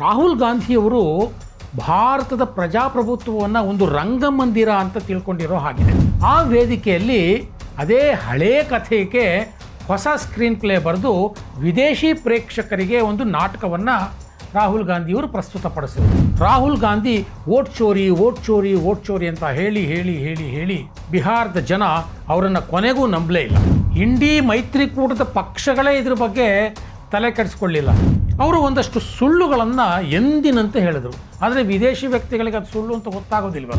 ರಾಹುಲ್ ಗಾಂಧಿಯವರು ಭಾರತದ ಪ್ರಜಾಪ್ರಭುತ್ವವನ್ನು ಒಂದು ರಂಗಮಂದಿರ ಅಂತ ತಿಳ್ಕೊಂಡಿರೋ ಹಾಗಿದೆ ಆ ವೇದಿಕೆಯಲ್ಲಿ ಅದೇ ಹಳೇ ಕಥೆಗೆ ಹೊಸ ಸ್ಕ್ರೀನ್ ಪ್ಲೇ ಬರೆದು ವಿದೇಶಿ ಪ್ರೇಕ್ಷಕರಿಗೆ ಒಂದು ನಾಟಕವನ್ನು ರಾಹುಲ್ ಗಾಂಧಿಯವರು ಪ್ರಸ್ತುತಪಡಿಸಿದರು. ರಾಹುಲ್ ಗಾಂಧಿ ಓಟ್ ಚೋರಿ ಓಟ್ ಚೋರಿ ಓಟ್ ಚೋರಿ ಅಂತ ಹೇಳಿ ಹೇಳಿ ಹೇಳಿ ಹೇಳಿ ಬಿಹಾರದ ಜನ ಅವರನ್ನು ಕೊನೆಗೂ ನಂಬಲೇ ಇಲ್ಲ. ಇಂಡಿ ಮೈತ್ರಿಕೂಟದ ಪಕ್ಷಗಳೇ ಇದ್ರ ಬಗ್ಗೆ ತಲೆ ಕೆಡಿಸ್ಕೊಳ್ಳಿಲ್ಲ. ಅವರು ಒಂದಷ್ಟು ಸುಳ್ಳುಗಳನ್ನು ಎಂದಿನಂತೆ ಹೇಳಿದರು. ಆದರೆ ವಿದೇಶಿ ವ್ಯಕ್ತಿಗಳಿಗೆ ಅದು ಸುಳ್ಳು ಅಂತ ಗೊತ್ತಾಗೋದಿಲ್ವ?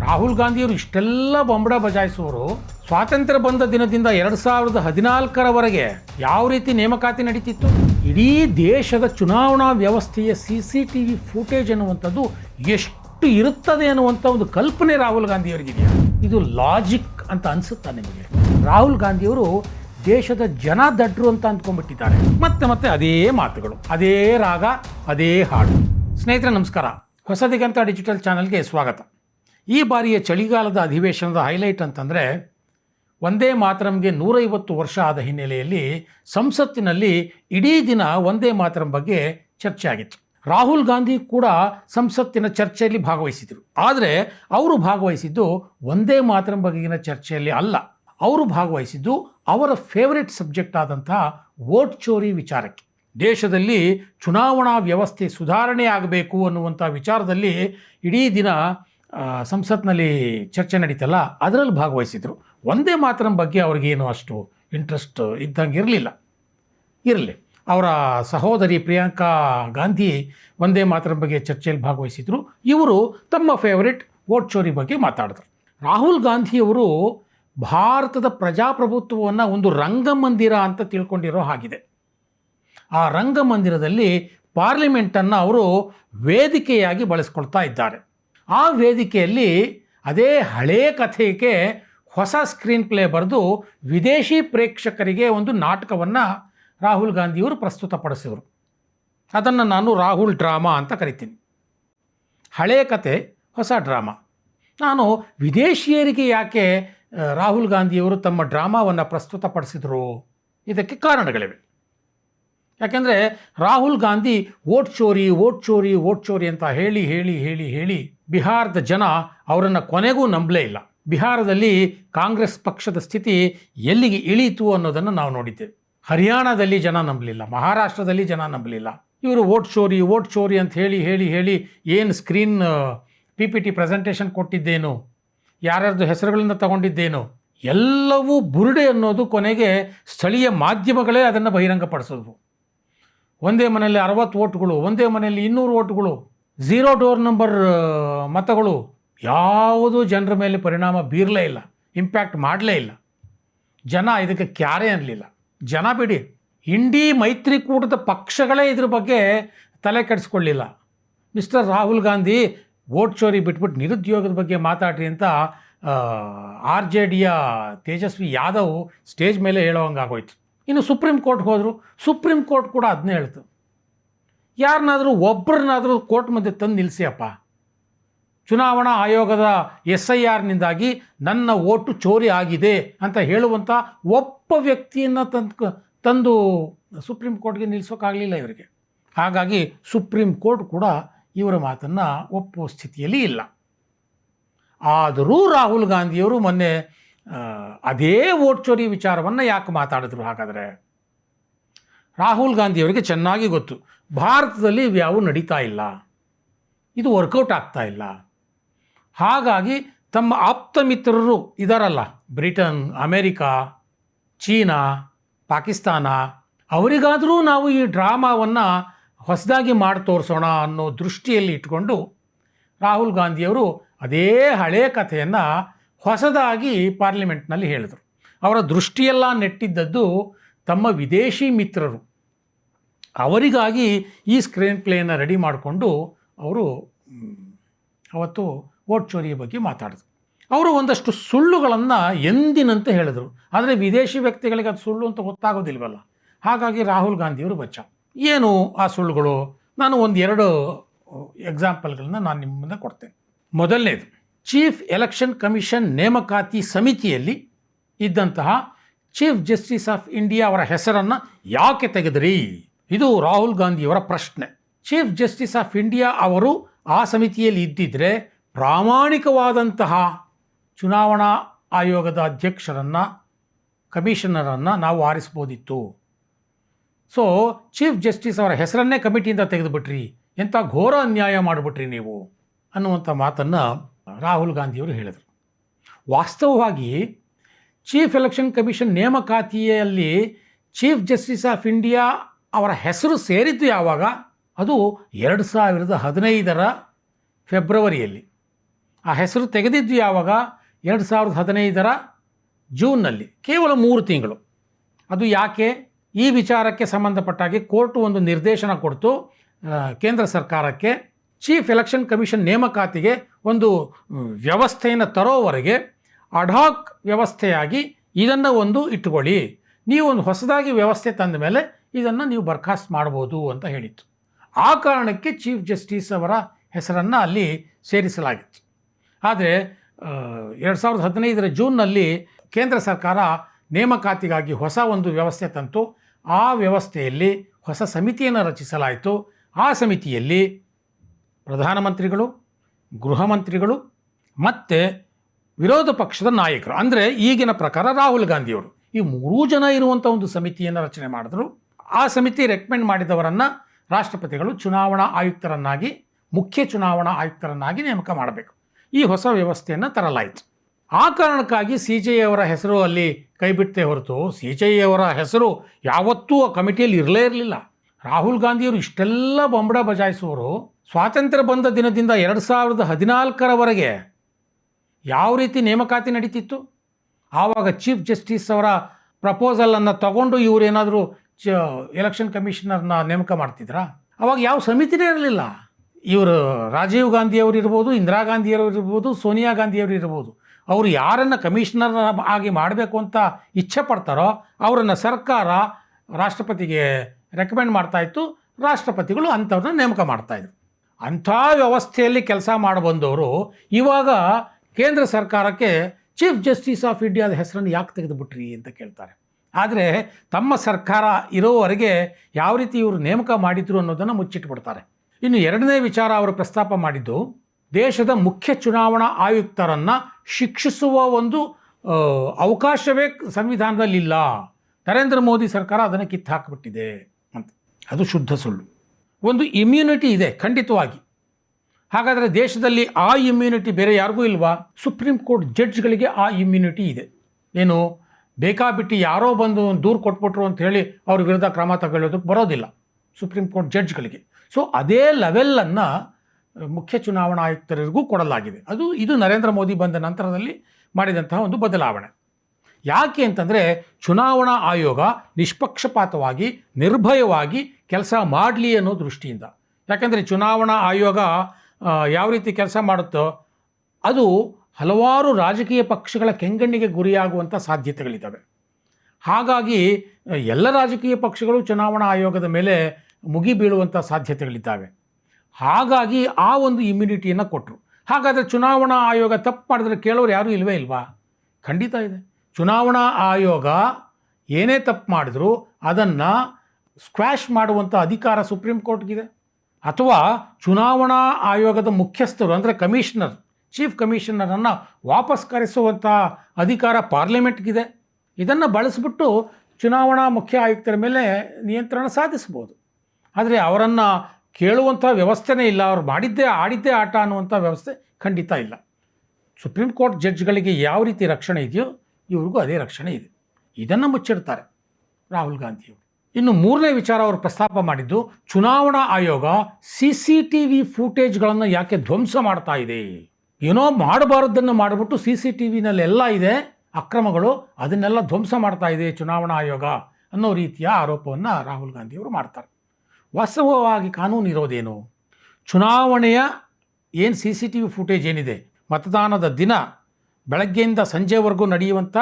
ರಾಹುಲ್ ಗಾಂಧಿಯವರು ಇಷ್ಟೆಲ್ಲ ಬೊಂಬಡ ಬಜಾಯಿಸುವವರು ಸ್ವಾತಂತ್ರ್ಯ ಬಂದ ದಿನದಿಂದ ಎರಡು ಸಾವಿರದ ಹದಿನಾಲ್ಕರವರೆಗೆ ಯಾವ ರೀತಿ ನೇಮಕಾತಿ ನಡೀತಿತ್ತು? ಇಡೀ ದೇಶದ ಚುನಾವಣಾ ವ್ಯವಸ್ಥೆಯ C C T V footage ಅನ್ನುವಂಥದ್ದು ಎಷ್ಟು ಇರುತ್ತದೆ ಅನ್ನುವಂಥ ಒಂದು ಕಲ್ಪನೆ ರಾಹುಲ್ ಗಾಂಧಿಯವರಿಗಿದೆಯಾ? ಇದು ಲಾಜಿಕ್ ಅಂತ ಅನಿಸುತ್ತಾ ನಿಮಗೆ? ರಾಹುಲ್ ಗಾಂಧಿಯವರು ದೇಶದ ಜನ ದಡ್ರು ಅಂತ ಅಂದ್ಕೊಂಡ್ಬಿಟ್ಟಿದ್ದಾರೆ. ಮತ್ತೆ ಮತ್ತೆ ಅದೇ ಮಾತುಗಳು, ಅದೇ ರಾಗ, ಅದೇ ಹಾಡು. ಸ್ನೇಹಿತರೆ, ನಮಸ್ಕಾರ. ಹೊಸದಿಗಂತ ಡಿಜಿಟಲ್ ಚಾನಲ್ಗೆ ಸ್ವಾಗತ. ಈ ಬಾರಿಯ ಚಳಿಗಾಲದ ಅಧಿವೇಶನದ ಹೈಲೈಟ್ ಅಂತಂದರೆ, ಒಂದೇ ಮಾತರಂಗೆ ನೂರೈವತ್ತು ವರ್ಷ ಆದ ಹಿನ್ನೆಲೆಯಲ್ಲಿ ಸಂಸತ್ತಿನಲ್ಲಿ ಇಡೀ ದಿನ ಒಂದೇ ಮಾತರಂ ಬಗ್ಗೆ ಚರ್ಚೆ ಆಗಿತ್ತು. ರಾಹುಲ್ ಗಾಂಧಿ ಕೂಡ ಸಂಸತ್ತಿನ ಚರ್ಚೆಯಲ್ಲಿ ಭಾಗವಹಿಸಿದರು. ಆದರೆ ಅವರು ಭಾಗವಹಿಸಿದ್ದು ಒಂದೇ ಮಾತರಂ ಬಗೆಗಿನ ಚರ್ಚೆಯಲ್ಲಿ ಅಲ್ಲ. ಅವರು ಭಾಗವಹಿಸಿದ್ದು ಅವರ ಫೇವರಿಟ್ ಸಬ್ಜೆಕ್ಟ್ ಆದಂತಹ ವೋಟ್ ಚೋರಿ ವಿಚಾರಕ್ಕೆ. ದೇಶದಲ್ಲಿ ಚುನಾವಣಾ ವ್ಯವಸ್ಥೆ ಸುಧಾರಣೆ ಆಗಬೇಕು ಅನ್ನುವಂಥ ವಿಚಾರದಲ್ಲಿ ಇಡೀ ದಿನ ಸಂಸತ್ನಲ್ಲಿ ಚರ್ಚೆ ನಡೀತಲ್ಲ, ಅದರಲ್ಲಿ ಭಾಗವಹಿಸಿದರು. ಒಂದೇ ಮಾತ್ರ ಬಗ್ಗೆ ಅವ್ರಿಗೇನು ಅಷ್ಟು ಇಂಟ್ರೆಸ್ಟ್ ಇದ್ದಂಗೆ ಇರಲಿಲ್ಲ. ಇರಲಿ. ಅವರ ಸಹೋದರಿ ಪ್ರಿಯಾಂಕಾ ಗಾಂಧಿ ಒಂದೇ ಮಾತ್ರ ಬಗ್ಗೆ ಚರ್ಚೆಯಲ್ಲಿ ಭಾಗವಹಿಸಿದರು. ಇವರು ತಮ್ಮ ಫೇವರಿಟ್ ವೋಟ್ ಚೋರಿ ಬಗ್ಗೆ ಮಾತಾಡಿದ್ರು. ರಾಹುಲ್ ಗಾಂಧಿಯವರು ಭಾರತದ ಪ್ರಜಾಪ್ರಭುತ್ವವನ್ನು ಒಂದು ರಂಗಮಂದಿರ ಅಂತ ತಿಳ್ಕೊಂಡಿರೋ ಹಾಗಿದೆ. ಆ ರಂಗಮಂದಿರದಲ್ಲಿ ಪಾರ್ಲಿಮೆಂಟನ್ನು ಅವರು ವೇದಿಕೆಯಾಗಿ ಬಳಸ್ಕೊಳ್ತಾ ಇದ್ದಾರೆ. ಆ ವೇದಿಕೆಯಲ್ಲಿ ಅದೇ ಹಳೇ ಕಥೆಗೆ ಹೊಸ ಸ್ಕ್ರೀನ್ ಪ್ಲೇ ಬರೆದು ವಿದೇಶಿ ಪ್ರೇಕ್ಷಕರಿಗೆ ಒಂದು ನಾಟಕವನ್ನು ರಾಹುಲ್ ಗಾಂಧಿಯವರು ಪ್ರಸ್ತುತಪಡಿಸಿದರು. ಅದನ್ನು ನಾನು ರಾಹುಲ್ ಡ್ರಾಮಾ ಅಂತ ಕರಿತೀನಿ. ಹಳೆಯ ಕತೆ, ಹೊಸ ಡ್ರಾಮಾ. ನಾನು ವಿದೇಶಿಯರಿಗೆ ಯಾಕೆ ರಾಹುಲ್ ಗಾಂಧಿಯವರು ತಮ್ಮ ಡ್ರಾಮಾವನ್ನು ಪ್ರಸ್ತುತಪಡಿಸಿದರು. ಇದಕ್ಕೆ ಕಾರಣಗಳಿವೆ. ಯಾಕೆಂದರೆ ರಾಹುಲ್ ಗಾಂಧಿ ಓಟ್ ಚೋರಿ ಓಟ್ ಚೋರಿ ಓಟ್ ಚೋರಿ ಅಂತ ಹೇಳಿ ಹೇಳಿ ಹೇಳಿ ಹೇಳಿ ಬಿಹಾರದ ಜನ ಅವರನ್ನು ಕೊನೆಗೂ ನಂಬಲೇ ಇಲ್ಲ. ಬಿಹಾರದಲ್ಲಿ ಕಾಂಗ್ರೆಸ್ ಪಕ್ಷದ ಸ್ಥಿತಿ ಎಲ್ಲಿಗೆ ಇಳೀತು ಅನ್ನೋದನ್ನು ನಾವು ನೋಡಿದ್ದೇವೆ. ಹರಿಯಾಣದಲ್ಲಿ ಜನ ನಂಬಲಿಲ್ಲ, ಮಹಾರಾಷ್ಟ್ರದಲ್ಲಿ ಜನ ನಂಬಲಿಲ್ಲ. ಇವರು ಓಟ್ ಚೋರಿ ಓಟ್ ಚೋರಿ ಅಂತ ಹೇಳಿ ಹೇಳಿ ಹೇಳಿ ಏನು screen P P T presentation ಕೊಟ್ಟಿದ್ದೇನು? ಯಾರ್ಯಾರ್ದು ಹೆಸರುಗಳನ್ನು ತಗೊಂಡಿದ್ದೇನೋ, ಎಲ್ಲವೂ ಬುರುಡೆ ಅನ್ನೋದು ಕೊನೆಗೆ ಸ್ಥಳೀಯ ಮಾಧ್ಯಮಗಳೇ ಅದನ್ನು ಬಹಿರಂಗಪಡಿಸಿದ್ವು ಒಂದೇ ಮನೆಯಲ್ಲಿ ಅರವತ್ತು ಓಟ್ಗಳು, ಒಂದೇ ಮನೆಯಲ್ಲಿ ಇನ್ನೂರು ಓಟ್ಗಳು, ಝೀರೋ ಡೋರ್ ನಂಬರ್ ಮತಗಳು, ಯಾವುದೂ ಜನರ ಮೇಲೆ ಪರಿಣಾಮ ಬೀರಲೇ ಇಲ್ಲ, ಇಂಪ್ಯಾಕ್ಟ್ ಮಾಡಲೇ ಇಲ್ಲ. ಜನ ಇದಕ್ಕೆ ಕ್ಯಾರೆ ಅನ್ನಲಿಲ್ಲ ಜನ ಬಿಡಿ ಇಂಡಿ ಮೈತ್ರಿಕೂಟದ ಪಕ್ಷಗಳೇ ಇದ್ರ ಬಗ್ಗೆ ತಲೆ ಕೆಡಿಸ್ಕೊಳ್ಳಿಲ್ಲ. ಮಿಸ್ಟರ್ ರಾಹುಲ್ ಗಾಂಧಿ ವೋಟ್ ಚೋರಿ ಬಿಟ್ಬಿಟ್ಟು ನಿರುದ್ಯೋಗದ ಬಗ್ಗೆ ಮಾತಾಡ್ರಿ ಅಂತ ಆರ್ ಜೆ ಡಿಯ ತೇಜಸ್ವಿ ಯಾದವ್ ಸ್ಟೇಜ್ ಮೇಲೆ ಹೇಳೋವಂಗಾಗೋಯ್ತು ಇನ್ನು ಸುಪ್ರೀಂ ಕೋರ್ಟ್ಗೆ ಹೋದರು, ಸುಪ್ರೀಂ ಕೋರ್ಟ್ ಕೂಡ ಅದನ್ನೇ ಹೇಳ್ತು. ಯಾರನ್ನಾದರೂ ಒಬ್ಬರನ್ನಾದರೂ ಕೋರ್ಟ್ ಮುಂದೆ ತಂದು ನಿಲ್ಲಿಸಿಯಪ್ಪ ಚುನಾವಣಾ ಆಯೋಗದ ಎಸ್ ಐ ಆರ್ನಿಂದಾಗಿ ನನ್ನ ಓಟು ಚೋರಿ ಆಗಿದೆ ಅಂತ ಹೇಳುವಂಥ ಒಬ್ಬ ವ್ಯಕ್ತಿಯನ್ನು ತಂದು ತಂದು ಸುಪ್ರೀಂ ಕೋರ್ಟ್ಗೆ ನಿಲ್ಲಿಸೋಕ್ಕಾಗಲಿಲ್ಲ ಇವರಿಗೆ. ಹಾಗಾಗಿ ಸುಪ್ರೀಂ ಕೋರ್ಟ್ ಕೂಡ ಇವರ ಮಾತನ್ನು ಒಪ್ಪುವ ಸ್ಥಿತಿಯಲ್ಲಿ ಇಲ್ಲ. ಆದರೂ ರಾಹುಲ್ ಗಾಂಧಿಯವರು ಮೊನ್ನೆ ಅದೇ ವೋಟ್ ಚೋರಿ ವಿಚಾರವನ್ನು ಯಾಕೆ ಮಾತಾಡಿದ್ರು? ಹಾಗಾದರೆ ರಾಹುಲ್ ಗಾಂಧಿಯವರಿಗೆ ಚೆನ್ನಾಗಿ ಗೊತ್ತು, ಭಾರತದಲ್ಲಿ ಇವ್ಯಾವು ನಡೀತಾ ಇಲ್ಲ, ಇದು ವರ್ಕೌಟ್ ಆಗ್ತಾ ಇಲ್ಲ. ಹಾಗಾಗಿ ತಮ್ಮ ಆಪ್ತ ಮಿತ್ರರು ಇದಾರಲ್ಲ, ಬ್ರಿಟನ್, ಅಮೇರಿಕಾ, ಚೀನಾ, ಪಾಕಿಸ್ತಾನ, ಅವರಿಗಾದರೂ ನಾವು ಈ ಡ್ರಾಮಾವನ್ನು ಹೊಸದಾಗಿ ಮಾಡಿ ತೋರಿಸೋಣ ಅನ್ನೋ ದೃಷ್ಟಿಯಲ್ಲಿ ಇಟ್ಕೊಂಡು ರಾಹುಲ್ ಗಾಂಧಿಯವರು ಅದೇ ಹಳೆಯ ಕಥೆಯನ್ನು ಹೊಸದಾಗಿ ಪಾರ್ಲಿಮೆಂಟ್ನಲ್ಲಿ ಹೇಳಿದರು. ಅವರ ದೃಷ್ಟಿಯೆಲ್ಲ ನೆಟ್ಟಿದ್ದದ್ದು ತಮ್ಮ ವಿದೇಶಿ ಮಿತ್ರರು. ಅವರಿಗಾಗಿ ಈ ಸ್ಕ್ರೀನ್ ಪ್ಲೇಯನ್ನು ರೆಡಿ ಮಾಡಿಕೊಂಡು ಅವರು ಅವತ್ತು ವೋಟ್ ಚೋರಿಯ ಬಗ್ಗೆ ಮಾತಾಡಿದ್ರು. ಅವರು ಒಂದಷ್ಟು ಸುಳ್ಳುಗಳನ್ನು ಎಂದಿನಂತೆ ಹೇಳಿದರು. ಆದರೆ ವಿದೇಶಿ ವ್ಯಕ್ತಿಗಳಿಗೆ ಅದು ಸುಳ್ಳು ಅಂತ ಗೊತ್ತಾಗೋದಿಲ್ವಲ್ಲ? ಹಾಗಾಗಿ ರಾಹುಲ್ ಗಾಂಧಿಯವರು ಬಚ್ಚ. ಏನು ಆ ಸುಳ್ಳುಗಳು? ನಾನು ಒಂದು ಎರಡು ಎಕ್ಸಾಂಪಲ್ಗಳನ್ನ ನಾನು ನಿಮ್ಮ ಮುಂದೆ ಕೊಡ್ತೇನೆ. ಮೊದಲನೇದು ಚೀಫ್ ಎಲೆಕ್ಷನ್ ಕಮಿಷನ್ ನೇಮಕಾತಿ ಸಮಿತಿಯಲ್ಲಿ ಇದ್ದಂತಹ ಚೀಫ್ ಜಸ್ಟಿಸ್ ಆಫ್ ಇಂಡಿಯಾ ಅವರ ಹೆಸರನ್ನು ಯಾಕೆ ತೆಗೆದ್ರಿ? ಇದು ರಾಹುಲ್ ಗಾಂಧಿಯವರ ಪ್ರಶ್ನೆ. ಚೀಫ್ ಜಸ್ಟಿಸ್ ಆಫ್ ಇಂಡಿಯಾ ಅವರು ಆ ಸಮಿತಿಯಲ್ಲಿ ಇದ್ದಿದ್ರೆ ಪ್ರಾಮಾಣಿಕವಾದಂತಹ ಚುನಾವಣಾ ಆಯೋಗದ ಅಧ್ಯಕ್ಷರನ್ನು, ಕಮಿಷನರನ್ನು ನಾವು ಆರಿಸ್ಬೋದಿತ್ತು. ಸೊ ಚೀಫ್ ಜಸ್ಟಿಸ್ ಅವರ ಹೆಸರನ್ನೇ ಕಮಿಟಿಯಿಂದ ತೆಗೆದುಬಿಟ್ರಿ. ಎಂಥ ಘೋರ ಅನ್ಯಾಯ ಮಾಡಿಬಿಟ್ರಿ ನೀವು ಅನ್ನುವಂಥ ಮಾತನ್ನು ರಾಹುಲ್ ಗಾಂಧಿಯವರು ಹೇಳಿದರು. ವಾಸ್ತವವಾಗಿ ಚೀಫ್ ಎಲೆಕ್ಷನ್ ಕಮಿಷನ್ ನೇಮಕಾತಿಯಲ್ಲಿ ಚೀಫ್ ಜಸ್ಟಿಸ್ ಆಫ್ ಇಂಡಿಯಾ ಅವರ ಹೆಸರು ಸೇರಿದ್ದು ಯಾವಾಗ? ಅದು ಎರಡು ಸಾವಿರದ ಹದಿನೈದರ ಫೆಬ್ರವರಿಯಲ್ಲಿ ಆ ಹೆಸರು ತೆಗೆದಿದ್ದು ಯಾವಾಗ? ಎರಡು ಸಾವಿರದ ಹದಿನೈದರ ಜೂನ್ನಲ್ಲಿ ಕೇವಲ ಮೂರು ತಿಂಗಳು. ಅದು ಯಾಕೆ? ಈ ವಿಚಾರಕ್ಕೆ ಸಂಬಂಧಪಟ್ಟಾಗಿ ಕೋರ್ಟು ಒಂದು ನಿರ್ದೇಶನ ಕೊಡ್ತು ಕೇಂದ್ರ ಸರ್ಕಾರಕ್ಕೆ. ಚೀಫ್ ಎಲೆಕ್ಷನ್ ಕಮಿಷನ್ ನೇಮಕಾತಿಗೆ ಒಂದು ವ್ಯವಸ್ಥೆಯನ್ನು ತರೋವರೆಗೆ ಅಡಾಕ್ ವ್ಯವಸ್ಥೆಯಾಗಿ ಇದನ್ನು ಒಂದು ಇಟ್ಟುಕೊಳ್ಳಿ ನೀವು ಒಂದು ಹೊಸದಾಗಿ ವ್ಯವಸ್ಥೆ ತಂದ ಮೇಲೆ ಇದನ್ನು ನೀವು ಬರ್ಖಾಸ್ತ್ ಮಾಡ್ಬೋದು ಅಂತ ಹೇಳಿತ್ತು. ಆ ಕಾರಣಕ್ಕೆ ಚೀಫ್ ಜಸ್ಟಿಸ್ ಅವರ ಹೆಸರನ್ನು ಅಲ್ಲಿ ಸೇರಿಸಲಾಗಿತ್ತು. ಆದರೆ ಎರಡು ಸಾವಿರದ ಹದಿನೈದರ ಜೂನ್ನಲ್ಲಿ ಕೇಂದ್ರ ಸರ್ಕಾರ ನೇಮಕಾತಿಗಾಗಿ ಹೊಸ ಒಂದು ವ್ಯವಸ್ಥೆ ತಂತು. ಆ ವ್ಯವಸ್ಥೆಯಲ್ಲಿ ಹೊಸ ಸಮಿತಿಯನ್ನು ರಚಿಸಲಾಯಿತು. ಆ ಸಮಿತಿಯಲ್ಲಿ ಪ್ರಧಾನಮಂತ್ರಿಗಳು, ಗೃಹ ಮಂತ್ರಿಗಳು ಮತ್ತು ವಿರೋಧ ಪಕ್ಷದ ನಾಯಕರು. ಅಂದರೆ ಈಗಿನ ಪ್ರಕಾರ ರಾಹುಲ್ ಗಾಂಧಿಯವರು. ಈ ಮೂರೂ ಜನ ಇರುವಂಥ ಒಂದು ಸಮಿತಿಯನ್ನು ರಚನೆ ಮಾಡಿದ್ರು. ಆ ಸಮಿತಿ ರೆಕಮೆಂಡ್ ಮಾಡಿದವರನ್ನು ರಾಷ್ಟ್ರಪತಿಗಳು ಚುನಾವಣಾ ಆಯುಕ್ತರನ್ನಾಗಿ, ಮುಖ್ಯ ಚುನಾವಣಾ ಆಯುಕ್ತರನ್ನಾಗಿ ನೇಮಕ ಮಾಡಬೇಕು. ಈ ಹೊಸ ವ್ಯವಸ್ಥೆಯನ್ನು ತರಲಾಯಿತು. ಆ ಕಾರಣಕ್ಕಾಗಿ ಸಿ ಜೆ ಅವರ ಹೆಸರು ಅಲ್ಲಿ ಕೈಬಿಟ್ಟೆ ಹೊರತು ಸಿ ಜೆ ಅವರ ಹೆಸರು ಯಾವತ್ತೂ ಆ ಕಮಿಟಿಯಲ್ಲಿ ಇರಲೇ ಇರಲಿಲ್ಲ. ರಾಹುಲ್ ಗಾಂಧಿಯವರು ಇಷ್ಟೆಲ್ಲ ಬೊಂಬಡ ಬಜಾಯಿಸುವರು ಸ್ವಾತಂತ್ರ್ಯ ಬಂದ ದಿನದಿಂದ ಎರಡು ಸಾವಿರದ ಹದಿನಾಲ್ಕರವರೆಗೆ ಯಾವ ರೀತಿ ನೇಮಕಾತಿ ನಡೀತಿತ್ತು? ಆವಾಗ ಚೀಫ್ ಜಸ್ಟಿಸ್ ಅವರ ಪ್ರಪೋಸಲನ್ನು ತಗೊಂಡು ಇವರೇನಾದರೂ ಚ ಎಲೆಕ್ಷನ್ ಕಮಿಷನರ್ನ ನೇಮಕ ಮಾಡ್ತಿದ್ರಾ? ಅವಾಗ ಯಾವ ಸಮಿತಿನೇ ಇರಲಿಲ್ಲ. ಇವರು ರಾಜೀವ್ ಗಾಂಧಿಯವರು ಇರ್ಬೋದು, ಇಂದಿರಾ ಗಾಂಧಿಯವರು ಇರ್ಬೋದು, ಸೋನಿಯಾ ಗಾಂಧಿಯವರು ಇರ್ಬೋದು. ಅವರು ಯಾರನ್ನು ಕಮಿಷನರ್ ಆಗಿ ಮಾಡಬೇಕು ಅಂತ ಇಚ್ಛೆ ಪಡ್ತಾರೋ ಅವರನ್ನು ಸರ್ಕಾರ ರಾಷ್ಟ್ರಪತಿಗೆ ರೆಕಮೆಂಡ್ ಮಾಡ್ತಾ ಇತ್ತು. ರಾಷ್ಟ್ರಪತಿಗಳು ಅಂಥವ್ರನ್ನ ನೇಮಕ ಮಾಡ್ತಾಯಿದ್ರು ಅಂಥ ವ್ಯವಸ್ಥೆಯಲ್ಲಿ ಕೆಲಸ ಮಾಡಬಂದವರು ಇವಾಗ ಕೇಂದ್ರ ಸರ್ಕಾರಕ್ಕೆ ಚೀಫ್ ಜಸ್ಟಿಸ್ ಆಫ್ ಇಂಡಿಯಾದ ಹೆಸರನ್ನು ಯಾಕೆ ತೆಗೆದುಬಿಟ್ರಿ ಅಂತ ಕೇಳ್ತಾರೆ. ಆದರೆ ತಮ್ಮ ಸರ್ಕಾರ ಇರೋವರೆಗೆ ಯಾವ ರೀತಿ ಇವರು ನೇಮಕ ಮಾಡಿದ್ರು ಅನ್ನೋದನ್ನು ಮುಚ್ಚಿಟ್ಬಿಡ್ತಾರೆ. ಇನ್ನು ಎರಡನೇ ವಿಚಾರ ಅವರು ಪ್ರಸ್ತಾಪ ಮಾಡಿದ್ದು ದೇಶದ ಮುಖ್ಯ ಚುನಾವಣಾ ಆಯುಕ್ತರನ್ನು ಶಿಕ್ಷಿಸುವ ಒಂದು ಅವಕಾಶವೇ ಸಂವಿಧಾನದಲ್ಲಿಲ್ಲ. ನರೇಂದ್ರ ಮೋದಿ ಸರ್ಕಾರ ಅದನ್ನು ಕಿತ್ತು ಹಾಕಿಬಿಟ್ಟಿದೆ ಅಂತ. ಅದು ಶುದ್ಧ ಸುಳ್ಳು. ಒಂದು ಇಮ್ಯುನಿಟಿ ಇದೆ, ಖಂಡಿತವಾಗಿ. ಹಾಗಾದರೆ ದೇಶದಲ್ಲಿ ಆ ಇಮ್ಯುನಿಟಿ ಬೇರೆ ಯಾರಿಗೂ ಇಲ್ವಾ? ಸುಪ್ರೀಂ ಕೋರ್ಟ್ ಜಡ್ಜ್ಗಳಿಗೆ ಆ ಇಮ್ಯುನಿಟಿ ಇದೆ. ಏನು ಬೇಕಾಬಿಟ್ಟು ಯಾರೋ ಬಂದು ದೂರು ಕೊಟ್ಬಿಟ್ರು ಅಂತ ಹೇಳಿ ಅವ್ರ ವಿರುದ್ಧ ಕ್ರಮ ತಗೊಳ್ಳೋದಕ್ಕೆ ಬರೋದಿಲ್ಲ ಸುಪ್ರೀಂ ಕೋರ್ಟ್ ಜಡ್ಜ್ಗಳಿಗೆ. ಸೊ ಅದೇ ಲೆವೆಲನ್ನು ಮುಖ್ಯ ಚುನಾವಣಾ ಆಯುಕ್ತರಿಗೂ ಕೊಡಲಾಗಿದೆ. ಅದು ಇದು ನರೇಂದ್ರ ಮೋದಿ ಬಂದ ನಂತರದಲ್ಲಿ ಮಾಡಿದಂತಹ ಒಂದು ಬದಲಾವಣೆ. ಯಾಕೆ ಅಂತಂದರೆ ಚುನಾವಣಾ ಆಯೋಗ ನಿಷ್ಪಕ್ಷಪಾತವಾಗಿ, ನಿರ್ಭಯವಾಗಿ ಕೆಲಸ ಮಾಡಲಿ ಅನ್ನೋ ದೃಷ್ಟಿಯಿಂದ. ಯಾಕೆಂದರೆ ಚುನಾವಣಾ ಆಯೋಗ ಯಾವ ರೀತಿ ಕೆಲಸ ಮಾಡುತ್ತೋ ಅದು ಹಲವಾರು ರಾಜಕೀಯ ಪಕ್ಷಗಳ ಕೆಂಗಣ್ಣಿಗೆ ಗುರಿಯಾಗುವಂಥ ಸಾಧ್ಯತೆಗಳಿದ್ದಾವೆ. ಹಾಗಾಗಿ, ಎಲ್ಲ ರಾಜಕೀಯ ಪಕ್ಷಗಳು ಚುನಾವಣಾ ಆಯೋಗದ ಮೇಲೆ ಮುಗಿ ಬೀಳುವಂಥ ಸಾಧ್ಯತೆಗಳಿದ್ದಾವೆ. ಹಾಗಾಗಿ ಆ ಒಂದು ಇಮ್ಯುನಿಟಿಯನ್ನು ಕೊಟ್ಟರು ಹಾಗಾದರೆ ಚುನಾವಣಾ ಆಯೋಗ ತಪ್ಪು ಮಾಡಿದ್ರೆ ಕೇಳೋರು ಯಾರೂ ಇಲ್ವೇ ಇಲ್ವಾ? ಖಂಡಿತ ಇದೆ. ಚುನಾವಣಾ ಆಯೋಗ ಏನೇ ತಪ್ಪು ಮಾಡಿದ್ರು ಅದನ್ನು ಸ್ಕ್ವ್ಯಾಶ್ ಮಾಡುವಂಥ ಅಧಿಕಾರ ಸುಪ್ರೀಂ ಕೋರ್ಟ್ಗಿದೆ. ಅಥವಾ ಚುನಾವಣಾ ಆಯೋಗದ ಮುಖ್ಯಸ್ಥರು, ಅಂದರೆ ಕಮಿಷನರ್ ಚೀಫ್ ಕಮಿಷನರನ್ನು ವಾಪಸ್ ಕರೆಸುವಂಥ ಅಧಿಕಾರ ಪಾರ್ಲಿಮೆಂಟ್ಗಿದೆ ಇದನ್ನು ಬಳಸಿಬಿಟ್ಟು ಚುನಾವಣಾ ಮುಖ್ಯ ಆಯುಕ್ತರ ಮೇಲೆ ನಿಯಂತ್ರಣ ಸಾಧಿಸ್ಬೋದು. ಆದರೆ ಅವರನ್ನು ಕೇಳುವಂಥ ವ್ಯವಸ್ಥೆನೇ ಇಲ್ಲ. ಅವ್ರು ಮಾಡಿದ್ದೇ, ಆಡಿದ್ದೇ ಆಟ ಅನ್ನುವಂಥ ವ್ಯವಸ್ಥೆ ಖಂಡಿತ ಇಲ್ಲ. ಸುಪ್ರೀಂ ಕೋರ್ಟ್ ಜಡ್ಜ್ಗಳಿಗೆ ಯಾವ ರೀತಿ ರಕ್ಷಣೆ ಇದೆಯೋ ಇವ್ರಿಗೂ ಅದೇ ರಕ್ಷಣೆ ಇದೆ. ಇದನ್ನು ಮುಚ್ಚಿಡ್ತಾರೆ ರಾಹುಲ್ ಗಾಂಧಿಯವರು. ಇನ್ನು ಮೂರನೇ ವಿಚಾರ ಅವರು ಪ್ರಸ್ತಾಪ ಮಾಡಿದ್ದು, ಚುನಾವಣಾ ಆಯೋಗ ಸಿ ಸಿ ಟಿ ವಿ ಫೂಟೇಜ್ಗಳನ್ನು ಯಾಕೆ ಧ್ವಂಸ ಮಾಡ್ತಾ ಇದೆ? ಏನೋ ಮಾಡಬಾರದನ್ನು ಮಾಡಿಬಿಟ್ಟು ಸಿ ಸಿ ಟಿ ವಿನಲ್ಲೆಲ್ಲ ಇದೆ, ಅಕ್ರಮಗಳು, ಅದನ್ನೆಲ್ಲ ಧ್ವಂಸ ಮಾಡ್ತಾ ಇದೆ ಚುನಾವಣಾ ಆಯೋಗ ಅನ್ನೋ ರೀತಿಯ ಆರೋಪವನ್ನು ರಾಹುಲ್ ಗಾಂಧಿಯವರು ಮಾಡ್ತಾರೆ. ವಾಸ್ತವವಾಗಿ ಕಾನೂನು ಇರೋದೇನು ಚುನಾವಣೆಯ ಏನು C C T V footage ಏನಿದೆ? ಮತದಾನದ ದಿನ ಬೆಳಗ್ಗೆಯಿಂದ ಸಂಜೆವರೆಗೂ ನಡೆಯುವಂಥ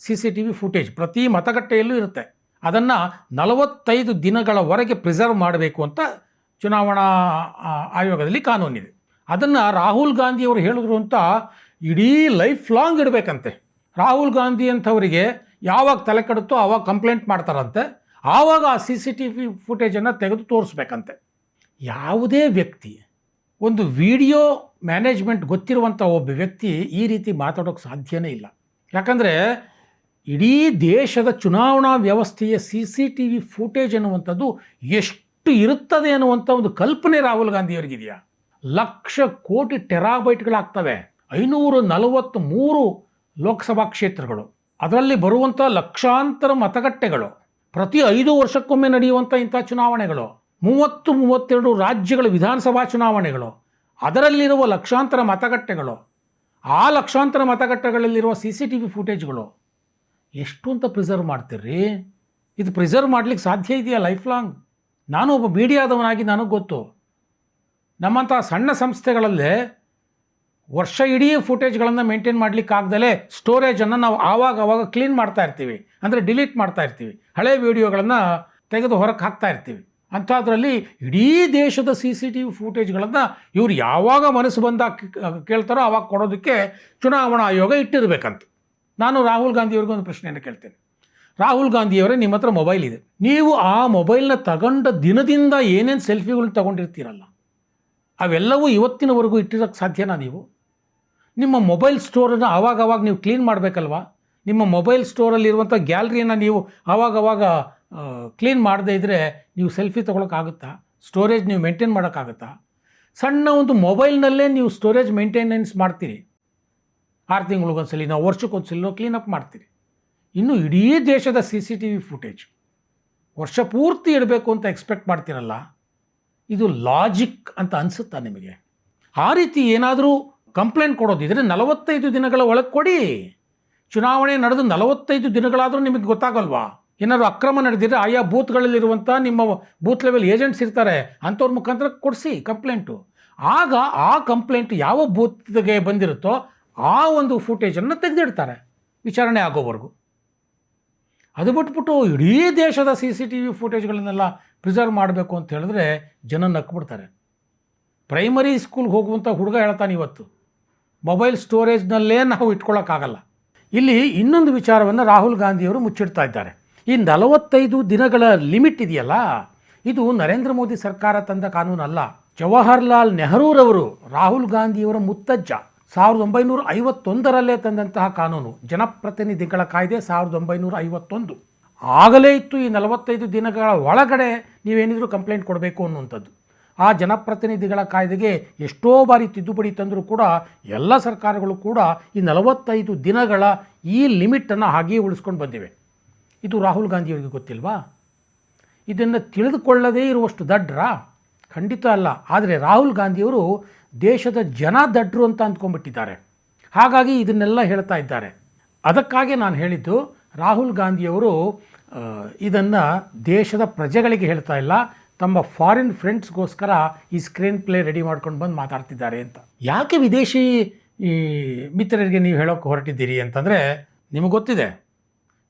C C T V footage ಪ್ರತಿ ಮತಗಟ್ಟೆಯಲ್ಲೂ ಇರುತ್ತೆ. ಅದನ್ನು ನಲವತ್ತೈದು ದಿನಗಳವರೆಗೆ ಪ್ರಿಸರ್ವ್ ಮಾಡಬೇಕು ಅಂತ ಚುನಾವಣಾ ಆಯೋಗದಲ್ಲಿ ಕಾನೂನಿದೆ ಅದನ್ನು ರಾಹುಲ್ ಗಾಂಧಿಯವರು ಹೇಳಿದ್ರು ಅಂತ ಇಡೀ ಲೈಫ್ ಲಾಂಗ್ ಇಡಬೇಕಂತೆ. ರಾಹುಲ್ ಗಾಂಧಿ ಅಂಥವರಿಗೆ ಯಾವಾಗ ತಲೆ ಕೆಡುತ್ತೋ ಆವಾಗ ಕಂಪ್ಲೇಂಟ್ ಮಾಡ್ತಾರಂತೆ. ಆವಾಗ ಆ ಸಿ ಸಿ ಟಿ ವಿ ಫುಟೇಜನ್ನು ತೆಗೆದು ತೋರಿಸ್ಬೇಕಂತೆ. ಯಾವುದೇ ವ್ಯಕ್ತಿ, ಒಂದು ವಿಡಿಯೋ ಮ್ಯಾನೇಜ್ಮೆಂಟ್ ಗೊತ್ತಿರುವಂಥ ಒಬ್ಬ ವ್ಯಕ್ತಿ ಈ ರೀತಿ ಮಾತಾಡೋಕ್ಕೆ ಸಾಧ್ಯನೇ ಇಲ್ಲ. ಯಾಕಂದರೆ ಇಡೀ ದೇಶದ ಚುನಾವಣಾ ವ್ಯವಸ್ಥೆಯ C C T V footage ಅನ್ನುವಂಥದ್ದು ಎಷ್ಟು ಇರುತ್ತದೆ ಅನ್ನುವಂಥ ಒಂದು ಕಲ್ಪನೆ ರಾಹುಲ್ ಗಾಂಧಿಯವರಿಗಿದೆಯಾ? ಲಕ್ಷ ಕೋಟಿ ಟೆರಾಬೈಟ್ಗಳಾಗ್ತವೆ. ಐನೂರು ನಲವತ್ತ್ ಮೂರು ಲೋಕಸಭಾ ಕ್ಷೇತ್ರಗಳು. ಅದರಲ್ಲಿ ಬರುವಂಥ ಲಕ್ಷಾಂತರ ಮತಗಟ್ಟೆಗಳು. ಪ್ರತಿ ಐದು ವರ್ಷಕ್ಕೊಮ್ಮೆ ನಡೆಯುವಂಥ ಇಂಥ ಚುನಾವಣೆಗಳು, ಮೂವತ್ತು ಮೂವತ್ತೆರಡು ರಾಜ್ಯಗಳ ವಿಧಾನಸಭಾ ಚುನಾವಣೆಗಳು, ಅದರಲ್ಲಿರುವ ಲಕ್ಷಾಂತರ ಮತಗಟ್ಟೆಗಳು, ಆ ಲಕ್ಷಾಂತರ ಮತಗಟ್ಟೆಗಳಲ್ಲಿರುವ ಸಿ ಸಿ ಟಿ ವಿ ಫುಟೇಜ್ಗಳು ಎಷ್ಟು ಅಂತ ಪ್ರಿಸರ್ವ್ ಮಾಡ್ತೀರಿ ಇದು ಪ್ರಿಸರ್ವ್ ಮಾಡಲಿಕ್ಕೆ ಸಾಧ್ಯ ಇದೆಯಾ ಲೈಫ್ ಲಾಂಗ್? ನಾನು ಒಬ್ಬ ಮೀಡಿಯಾದವನಾಗಿ ನನಗೆ ಗೊತ್ತು. ನಮ್ಮಂಥ ಸಣ್ಣ ಸಂಸ್ಥೆಗಳಲ್ಲೇ ವರ್ಷ ಇಡೀ ಫುಟೇಜ್ಗಳನ್ನು ಮೇಂಟೈನ್ ಮಾಡಲಿಕ್ಕಾಗ್ದಲೇ ಸ್ಟೋರೇಜನ್ನು ನಾವು ಆವಾಗ ಆವಾಗ ಕ್ಲೀನ್ ಮಾಡ್ತಾ ಇರ್ತೀವಿ. ಅಂದರೆ ಡಿಲೀಟ್ ಮಾಡ್ತಾ ಇರ್ತೀವಿ. ಹಳೆ ವಿಡಿಯೋಗಳನ್ನು ತೆಗೆದು ಹೊರಗೆ ಹಾಕ್ತಾ ಇರ್ತೀವಿ. ಅಂಥದ್ರಲ್ಲಿ ಇಡೀ ದೇಶದ ಸಿ ಸಿ ಟಿ ವಿ ಫೂಟೇಜ್ಗಳನ್ನು ಇವರು ಯಾವಾಗ ಮನಸ್ಸು ಬಂದಾಗ ಕೇಳ್ತಾರೋ ಆವಾಗ ಕೊಡೋದಕ್ಕೆ ಚುನಾವಣಾ ಆಯೋಗ ಇಟ್ಟಿರಬೇಕಂತ. ನಾನು ರಾಹುಲ್ ಗಾಂಧಿಯವ್ರಿಗೂ ಒಂದು ಪ್ರಶ್ನೆಯನ್ನು ಕೇಳ್ತೇನೆ. ರಾಹುಲ್ ಗಾಂಧಿಯವರೇ ನಿಮ್ಮ ಹತ್ರ ಮೊಬೈಲ್ ಇದೆ. ನೀವು ಆ ಮೊಬೈಲ್ನ ತಗೊಂಡ ದಿನದಿಂದ ಏನೇನು ಸೆಲ್ಫಿಗಳನ್ನ ತಗೊಂಡಿರ್ತೀರಲ್ಲ ಅವೆಲ್ಲವೂ ಇವತ್ತಿನವರೆಗೂ ಇಟ್ಟಿರೋಕ್ಕೆ ಸಾಧ್ಯನಾ ನೀವು? ನಿಮ್ಮ ಮೊಬೈಲ್ ಸ್ಟೋರನ್ನು ಆವಾಗ ಆವಾಗ ನೀವು ಕ್ಲೀನ್ ಮಾಡಬೇಕಲ್ವಾ? ನಿಮ್ಮ ಮೊಬೈಲ್ ಸ್ಟೋರಲ್ಲಿರುವಂಥ ಗ್ಯಾಲರಿಯನ್ನು ನೀವು ಆವಾಗ ಅವಾಗ ಕ್ಲೀನ್ ಮಾಡದೇ ಇದ್ದರೆ ನೀವು ಸೆಲ್ಫಿ ತೊಗೊಳಕ್ಕಾಗುತ್ತಾ ಸ್ಟೋರೇಜ್ ನೀವು ಮೇಂಟೈನ್ ಮಾಡೋಕ್ಕಾಗುತ್ತಾ ಸಣ್ಣ ಒಂದು ಮೊಬೈಲ್ನಲ್ಲೇ ನೀವು ಸ್ಟೋರೇಜ್ ಮೇಂಟೆನೆನ್ಸ್ ಮಾಡ್ತೀರಿ. ಆರು ತಿಂಗಳಿಗೊಂದ್ಸಲಿ ನಾವು ವರ್ಷಕ್ಕೊಂದ್ಸಲಿ ನಾವು ಕ್ಲೀನಪ್ ಮಾಡ್ತೀರಿ. ಇನ್ನು ಇಡೀ ದೇಶದ C C T V footage ವರ್ಷ ಪೂರ್ತಿ ಇಡಬೇಕು ಅಂತ ಎಕ್ಸ್ಪೆಕ್ಟ್ ಮಾಡ್ತೀರಲ್ಲ? ಇದು ಲಾಜಿಕ್ ಅಂತ ಅನಿಸುತ್ತಾ ನಿಮಗೆ? ಆ ರೀತಿ ಏನಾದರೂ ಕಂಪ್ಲೇಂಟ್ ಕೊಡೋದಿದ್ರೆ ನಲವತ್ತೈದು ದಿನಗಳ ಒಳಗೆ ಕೊಡಿ. ಚುನಾವಣೆ ನಡೆದು ನಲವತ್ತೈದು ದಿನಗಳಾದರೂ ನಿಮಗೆ ಗೊತ್ತಾಗಲ್ವಾ? ಏನಾದರೂ ಅಕ್ರಮ ನಡೆದಿದ್ರೆ ಆಯಾ ಬೂತ್ಗಳಲ್ಲಿರುವಂಥ ನಿಮ್ಮ ಬೂತ್ ಲೆವೆಲ್ ಏಜೆಂಟ್ಸ್ ಇರ್ತಾರೆ, ಅಂಥವ್ರ ಮುಖಾಂತರ ಕೊಡಿಸಿ ಕಂಪ್ಲೇಂಟು ಆಗ ಆ ಕಂಪ್ಲೇಂಟ್ ಯಾವ ಬೂತ್ಗೆ ಬಂದಿರುತ್ತೋ ಆ ಒಂದು ಫುಟೇಜನ್ನು ತೆಗೆದಿಡ್ತಾರೆ, ವಿಚಾರಣೆ ಆಗೋವರೆಗೂ. ಅದು ಬಿಟ್ಬಿಟ್ಟು ಇಡೀ ದೇಶದ ಸಿ ಸಿ ಟಿ ವಿ ಫುಟೇಜ್ಗಳನ್ನೆಲ್ಲ ಪ್ರಿಸರ್ವ್ ಮಾಡಬೇಕು ಅಂತ ಹೇಳಿದ್ರೆ ಜನ ನಕ್ಬಿಡ್ತಾರೆ. ಪ್ರೈಮರಿ ಸ್ಕೂಲ್ಗೆ ಹೋಗುವಂಥ ಹುಡುಗ ಹೇಳ್ತಾನೆ ಇವತ್ತು, ಮೊಬೈಲ್ ಸ್ಟೋರೇಜ್ನಲ್ಲೇ ನಾವು ಇಟ್ಕೊಳ್ಳೋಕ್ಕಾಗಲ್ಲ ಇಲ್ಲಿ ಇನ್ನೊಂದು ವಿಚಾರವನ್ನು ರಾಹುಲ್ ಗಾಂಧಿಯವರು ಮುಚ್ಚಿಡ್ತಾ ಇದ್ದಾರೆ. ಈ ನಲವತ್ತೈದು ದಿನಗಳ ಲಿಮಿಟ್ ಇದೆಯಲ್ಲ, ಇದು ನರೇಂದ್ರ ಮೋದಿ ಸರ್ಕಾರ ತಂದ ಕಾನೂನಲ್ಲ. ಜವಾಹರಲಾಲ್ ನೆಹರೂರವರು ರಾಹುಲ್ ಗಾಂಧಿಯವರ ಮುತ್ತಜ್ಜ. ಸಾವಿರದ ಒಂಬೈನೂರ ಐವತ್ತೊಂದರಲ್ಲೇ ತಂದಂತಹ ಕಾನೂನು. ಜನಪ್ರತಿನಿಧಿಗಳ ಕಾಯ್ದೆ ಸಾವಿರದ ಒಂಬೈನೂರ ಐವತ್ತೊಂದು. ಆಗಲೇ ಇತ್ತು ಈ ನಲವತ್ತೈದು ದಿನಗಳ ಒಳಗಡೆ ನೀವೇನಿದ್ರು ಕಂಪ್ಲೇಂಟ್ ಕೊಡಬೇಕು ಅನ್ನುವಂಥದ್ದು. ಆ ಜನಪ್ರತಿನಿಧಿಗಳ ಕಾಯ್ದೆಗೆ ಎಷ್ಟೋ ಬಾರಿ ತಿದ್ದುಪಡಿ ತಂದರೂ ಕೂಡ ಎಲ್ಲ ಸರ್ಕಾರಗಳು ಕೂಡ ಈ ನಲವತ್ತೈದು ದಿನಗಳ ಈ ಲಿಮಿಟನ್ನು ಹಾಗೆಯೇ ಉಳಿಸ್ಕೊಂಡು ಬಂದಿವೆ. ಇದು ರಾಹುಲ್ ಗಾಂಧಿಯವರಿಗೆ ಗೊತ್ತಿಲ್ವಾ? ಇದನ್ನು ತಿಳಿದುಕೊಳ್ಳದೇ ಇರುವಷ್ಟು ದಡ್ರಾ? ಖಂಡಿತ ಅಲ್ಲ. ಆದರೆ ರಾಹುಲ್ ಗಾಂಧಿಯವರು ದೇಶದ ಜನ ದಡ್ರು ಅಂತ ಅಂದ್ಕೊಂಡ್ಬಿಟ್ಟಿದ್ದಾರೆ. ಹಾಗಾಗಿ ಇದನ್ನೆಲ್ಲ ಹೇಳ್ತಾ ಇದ್ದಾರೆ. ಅದಕ್ಕಾಗಿ ನಾನು ಹೇಳಿದ್ದು ರಾಹುಲ್ ಗಾಂಧಿಯವರು ಇದನ್ನು ದೇಶದ ಪ್ರಜೆಗಳಿಗೆ ಹೇಳ್ತಾ ಇಲ್ಲ. ತಮ್ಮ ಫಾರಿನ್ ಫ್ರೆಂಡ್ಸ್ಗೋಸ್ಕರ ಈ ಸ್ಕ್ರೀನ್ ಪ್ಲೇ ರೆಡಿ ಮಾಡ್ಕೊಂಡು ಬಂದು ಮಾತಾಡ್ತಿದ್ದಾರೆ ಅಂತ. ಯಾಕೆ ವಿದೇಶಿ ಈ ಮಿತ್ರರಿಗೆ ನೀವು ಹೇಳೋಕ್ಕೆ ಹೊರಟಿದ್ದೀರಿ ಅಂತಂದರೆ ನಿಮಗೆ ಗೊತ್ತಿದೆ.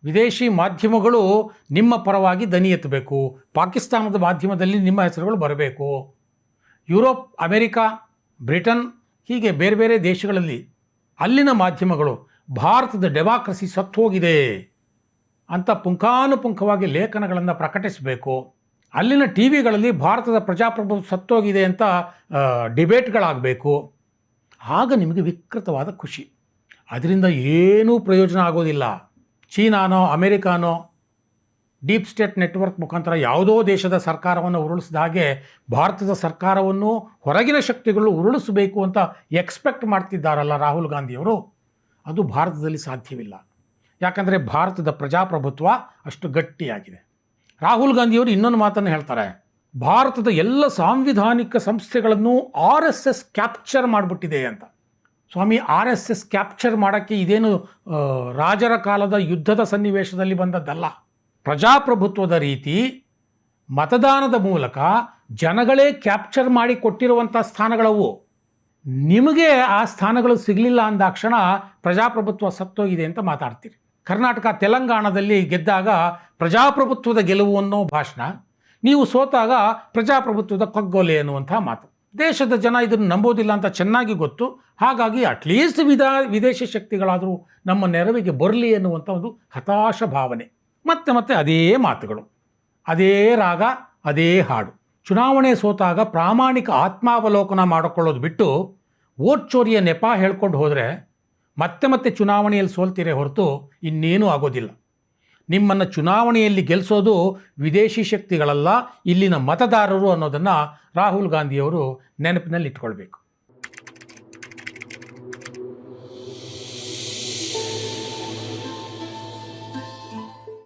ವಿದೇಶಿ ಮಾಧ್ಯಮಗಳು ನಿಮ್ಮ ಪರವಾಗಿ ದನಿ ಎತ್ತಬೇಕು. ಪಾಕಿಸ್ತಾನದ ಮಾಧ್ಯಮದಲ್ಲಿ ನಿಮ್ಮ ಹೆಸರುಗಳು ಬರಬೇಕು. ಯುರೋಪ್, ಅಮೆರಿಕಾ, ಬ್ರಿಟನ್, ಹೀಗೆ ಬೇರೆ ಬೇರೆ ದೇಶಗಳಲ್ಲಿ ಅಲ್ಲಿನ ಮಾಧ್ಯಮಗಳು ಭಾರತದ ಡೆಮಾಕ್ರಸಿ ಸತ್ತು ಹೋಗಿದೆ ಅಂತ ಪುಂಖಾನುಪುಂಖವಾಗಿ ಲೇಖನಗಳನ್ನು ಪ್ರಕಟಿಸಬೇಕು. ಅಲ್ಲಿನ ಟಿ ವಿಗಳಲ್ಲಿ ಭಾರತದ ಪ್ರಜಾಪ್ರಭುತ್ವ ಸತ್ತೋಗಿದೆ ಅಂತ ಡಿಬೇಟ್ಗಳಾಗಬೇಕು. ಆಗ ನಿಮಗೆ ವಿಕೃತವಾದ ಖುಷಿ. ಅದರಿಂದ ಏನೂ ಪ್ರಯೋಜನ ಆಗೋದಿಲ್ಲ. ಚೀನಾನೋ, ಅಮೆರಿಕಾನೋ, ಡೀಪ್ ಸ್ಟೇಟ್ ನೆಟ್ವರ್ಕ್ ಮುಖಾಂತರ ಯಾವುದೋ ದೇಶದ ಸರ್ಕಾರವನ್ನು ಉರುಳಿಸಿದ ಹಾಗೆ ಭಾರತದ ಸರ್ಕಾರವನ್ನು ಹೊರಗಿನ ಶಕ್ತಿಗಳು ಉರುಳಿಸಬೇಕು ಅಂತ ಎಕ್ಸ್ಪೆಕ್ಟ್ ಮಾಡ್ತಿದ್ದಾರಲ್ಲ ರಾಹುಲ್ ಗಾಂಧಿಯವರು. ಅದು ಭಾರತದಲ್ಲಿ ಸಾಧ್ಯವಿಲ್ಲ. ಯಾಕಂದರೆ ಭಾರತದ ಪ್ರಜಾಪ್ರಭುತ್ವ ಅಷ್ಟು ಗಟ್ಟಿಯಾಗಿದೆ. ರಾಹುಲ್ ಗಾಂಧಿಯವರು ಇನ್ನೊಂದು ಮಾತನ್ನು ಹೇಳ್ತಾರೆ, ಭಾರತದ ಎಲ್ಲ ಸಾಂವಿಧಾನಿಕ ಸಂಸ್ಥೆಗಳನ್ನು ಆರ್ ಎಸ್ ಎಸ್ ಕ್ಯಾಪ್ಚರ್ ಮಾಡಿಬಿಟ್ಟಿದೆ ಅಂತ. ಸ್ವಾಮಿ, ಆರ್ ಎಸ್ ಎಸ್ ಕ್ಯಾಪ್ಚರ್ ಮಾಡೋಕ್ಕೆ ಇದೇನು ರಾಜರ ಕಾಲದ ಯುದ್ಧದ ಸನ್ನಿವೇಶದಲ್ಲಿ ಬಂದದ್ದಲ್ಲ. ಪ್ರಜಾಪ್ರಭುತ್ವದ ರೀತಿ ಮತದಾನದ ಮೂಲಕ ಜನಗಳೇ ಕ್ಯಾಪ್ಚರ್ ಮಾಡಿ ಕೊಟ್ಟಿರುವಂಥ ಸ್ಥಾನಗಳವು. ನಿಮಗೆ ಆ ಸ್ಥಾನಗಳು ಸಿಗಲಿಲ್ಲ ಅಂದಾಕ್ಷಣ ಪ್ರಜಾಪ್ರಭುತ್ವ ಸತ್ತೋಗಿದೆ ಅಂತ ಮಾತಾಡ್ತೀರಿ. ಕರ್ನಾಟಕ ತೆಲಂಗಾಣದಲ್ಲಿ ಗೆದ್ದಾಗ ಪ್ರಜಾಪ್ರಭುತ್ವದ ಗೆಲುವು ಅನ್ನೋ ಭಾಷಣ, ನೀವು ಸೋತಾಗ ಪ್ರಜಾಪ್ರಭುತ್ವದ ಕಗ್ಗೊಲೆ ಅನ್ನುವಂಥ ಮಾತು. ದೇಶದ ಜನ ಇದನ್ನು ನಂಬೋದಿಲ್ಲ ಅಂತ ಚೆನ್ನಾಗಿ ಗೊತ್ತು. ಹಾಗಾಗಿ ಅಟ್ಲೀಸ್ಟ್ ವಿಧ ವಿದೇಶಿ ಶಕ್ತಿಗಳಾದರೂ ನಮ್ಮ ನೆರವಿಗೆ ಬರಲಿ ಎನ್ನುವಂಥ ಒಂದು ಹತಾಶ ಭಾವನೆ. ಮತ್ತೆ ಮತ್ತೆ ಅದೇ ಮಾತುಗಳು. ಅದೇ ರಾಗ, ಅದೇ ಹಾಡು. ಚುನಾವಣೆ ಸೋತಾಗ ಪ್ರಾಮಾಣಿಕ ಆತ್ಮಾವಲೋಕನ ಮಾಡಿಕೊಳ್ಳೋದು ಬಿಟ್ಟು ಓಟ್ ಚೋರಿಯ ನೆಪ ಹೇಳ್ಕೊಂಡು ಹೋದರೆ ಮತ್ತೆ ಮತ್ತೆ ಚುನಾವಣೆಯಲ್ಲಿ ಸೋಲ್ತೀರೇ ಹೊರತು ಇನ್ನೇನೂ ಆಗೋದಿಲ್ಲ. ನಿಮ್ಮನ್ನು ಚುನಾವಣೆಯಲ್ಲಿ ಗೆಲ್ಲಿಸೋದು ವಿದೇಶಿ ಶಕ್ತಿಗಳಲ್ಲ, ಇಲ್ಲಿನ ಮತದಾರರು ಅನ್ನೋದನ್ನು ರಾಹುಲ್ ಗಾಂಧಿಯವರು ನೆನಪಿನಲ್ಲಿ ಇಟ್ಕೊಳ್ಬೇಕು